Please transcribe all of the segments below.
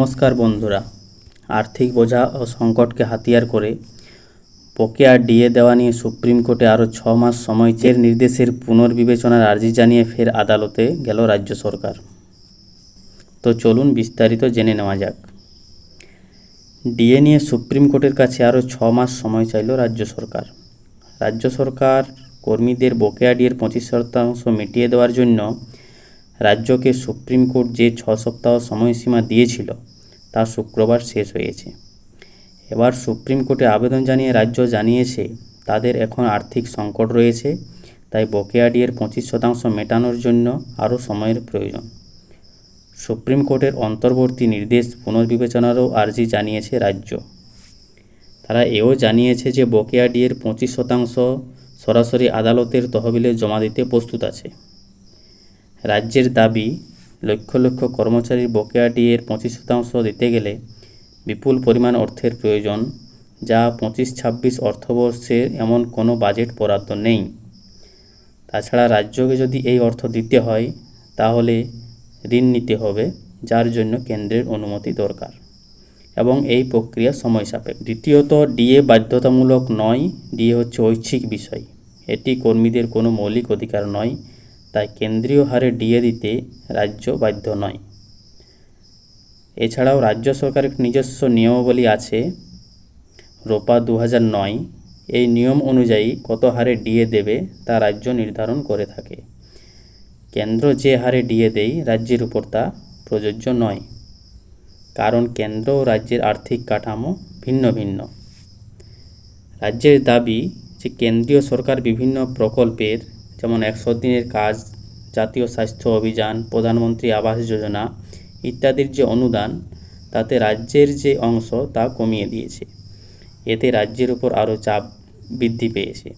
নমস্কার বন্ধুরা। আর্থিক বোঝা ও সংকটকে হাতিয়ার করে বকেয়া ডিএ দেওয়া নিয়ে সুপ্রিম কোর্টে আরও ছ মাস সময় চেয়ে নির্দেশের পুনর্বিবেচনার আর্জি জানিয়ে ফের আদালতে গেল রাজ্য সরকার। তো চলুন বিস্তারিত জেনে নেওয়া যাক। ডিএ নিয়ে সুপ্রিম কোর্টের কাছে আরও ছ মাস সময় চাইল রাজ্য সরকার। রাজ্য সরকার কর্মীদের বকেয়া ডিএর পঁচিশ শতাংশ মিটিয়ে দেওয়ার জন্য রাজ্যকে সুপ্রিম কোর্ট যে ছ সপ্তাহ সময়সীমা দিয়েছিল তা শুক্রবার শেষ হয়েছে। এবার সুপ্রিম কোর্টে আবেদন জানিয়ে রাজ্য জানিয়েছে, তাদের এখন আর্থিক সংকট রয়েছে, তাই বকেয়া ডিয়ের পঁচিশ শতাংশ মেটানোর জন্য আরও সময়ের প্রয়োজন। সুপ্রিম কোর্টের অন্তর্বর্তী নির্দেশ পুনর্বিবেচনারও আর্জি জানিয়েছে রাজ্য। তারা এও জানিয়েছে যে বকেয়া ডিয়ের পঁচিশ শতাংশ সরাসরি আদালতের তহবিলে জমা দিতে প্রস্তুত আছে। রাজ্যের দাবি লক্ষ লক্ষ কর্মচারীর বকেয়া ডিএর পঁচিশ শতাংশ দিতে গেলে বিপুল পরিমাণ অর্থের প্রয়োজন, যা পঁচিশ ছাব্বিশ অর্থবর্ষে এমন কোনো বাজেট বরাদ্দ নেই। তাছাড়া রাজ্যকে যদি এই অর্থ দিতে হয়, তাহলে ঋণ নিতে হবে, যার জন্য কেন্দ্রের অনুমতি দরকার। এবং এই প্রক্রিয়া সময় সাপেক্ষ দ্বিতীয়ত ডিএ বাধ্যতামূলক নয় ডিএ হচ্ছে ঐচ্ছিক বিষয়। এটি কর্মীদের কোনো মৌলিক অধিকার নয় তাই কেন্দ্রীয় হারে ডিএ দিতে রাজ্য বাধ্য নয়। এছাড়াও রাজ্য সরকারের নিজস্ব নিয়মাবলী আছে। রোপা দু নয় এই নিয়ম অনুযায়ী কত হারে ডিএ দেবে তা রাজ্য নির্ধারণ করে থাকে। কেন্দ্র যে হারে ডিএ দেয় রাজ্যের উপর তা প্রযোজ্য নয়। কারণ কেন্দ্র ও রাজ্যের আর্থিক কাঠামো ভিন্ন ভিন্ন। রাজ্যের দাবি যে কেন্দ্রীয় সরকার বিভিন্ন প্রকল্পের যেমন একশো দিনের কাজ, জাতীয় স্বাস্থ্য অভিযান, প্রধানমন্ত্রী আবাস যোজনা ইত্যাদির যে অনুদান, তাতে রাজ্যের যে অংশ তা কমিয়ে দিয়েছে। এতে রাজ্যের উপর আরও চাপ বৃদ্ধি পেয়েছে।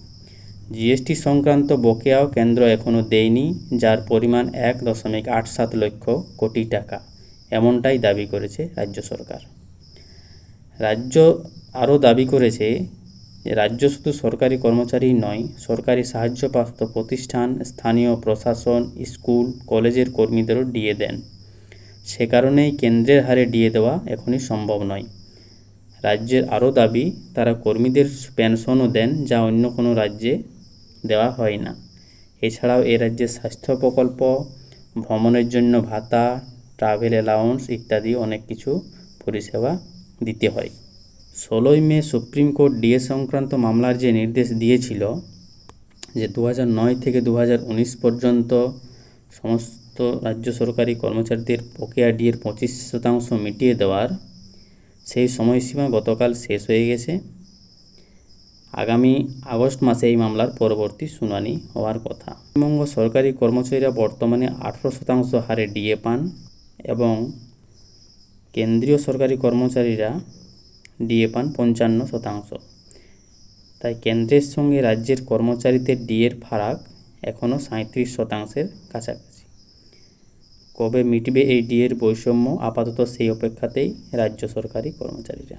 জিএসটি সংক্রান্ত বকেয়াও কেন্দ্র এখনও দেয়নি, যার পরিমাণ এক দশমিক আট সাত লক্ষ কোটি টাকা। এমনটাই দাবি করেছে রাজ্য সরকার। রাজ্য আরও দাবি করেছে রাজ্য শুধু সরকারি কর্মচারী নয়, সরকারি সাহায্যপ্রাপ্ত প্রতিষ্ঠান, স্থানীয় প্রশাসন, স্কুল, কলেজের কর্মীদেরও ডিএ দেন। সে কারণেই কেন্দ্রের হারে ডিএ দেওয়া এখনই সম্ভব নয়। রাজ্যের আরও দাবি, তারা কর্মীদের পেনশনও দেন যা অন্য কোনো রাজ্যে দেওয়া হয় না। এছাড়াও এ রাজ্যের স্বাস্থ্য প্রকল্প, ভ্রমণের জন্য ভাতা, ট্রাভেল অ্যালাউন্স ইত্যাদি অনেক কিছু পরিষেবা দিতে হয়। ষোলোই মে সুপ্রিম কোর্ট ডিএ সংক্রান্ত মামলার যে নির্দেশ দিয়েছিল যে দু নয় থেকে দু হাজার উনিশ পর্যন্ত সমস্ত রাজ্য সরকারি কর্মচারীদের বকেয়া ডিএর পঁচিশ শতাংশ মিটিয়ে দেওয়ার সেই সময়সীমা গতকাল শেষ হয়ে গেছে। আগামী আগস্ট মাসে এই মামলার পরবর্তী শুনানি হওয়ার কথা। পশ্চিমবঙ্গ সরকারি কর্মচারীরা বর্তমানে আঠেরো শতাংশ হারে ডিএ পান এবং কেন্দ্রীয় সরকারি কর্মচারীরা ডিএ পান পঞ্চান্ন শতাংশ। তাই কেন্দ্রের সঙ্গে রাজ্যের কর্মচারীদের ডিএর ফারাক এখনও সাঁত্রিশ শতাংশের কাছাকাছি। কবে মিটবে এই ডিএর বৈষম্য? আপাতত সেই অপেক্ষাতেই রাজ্য সরকারি কর্মচারীরা।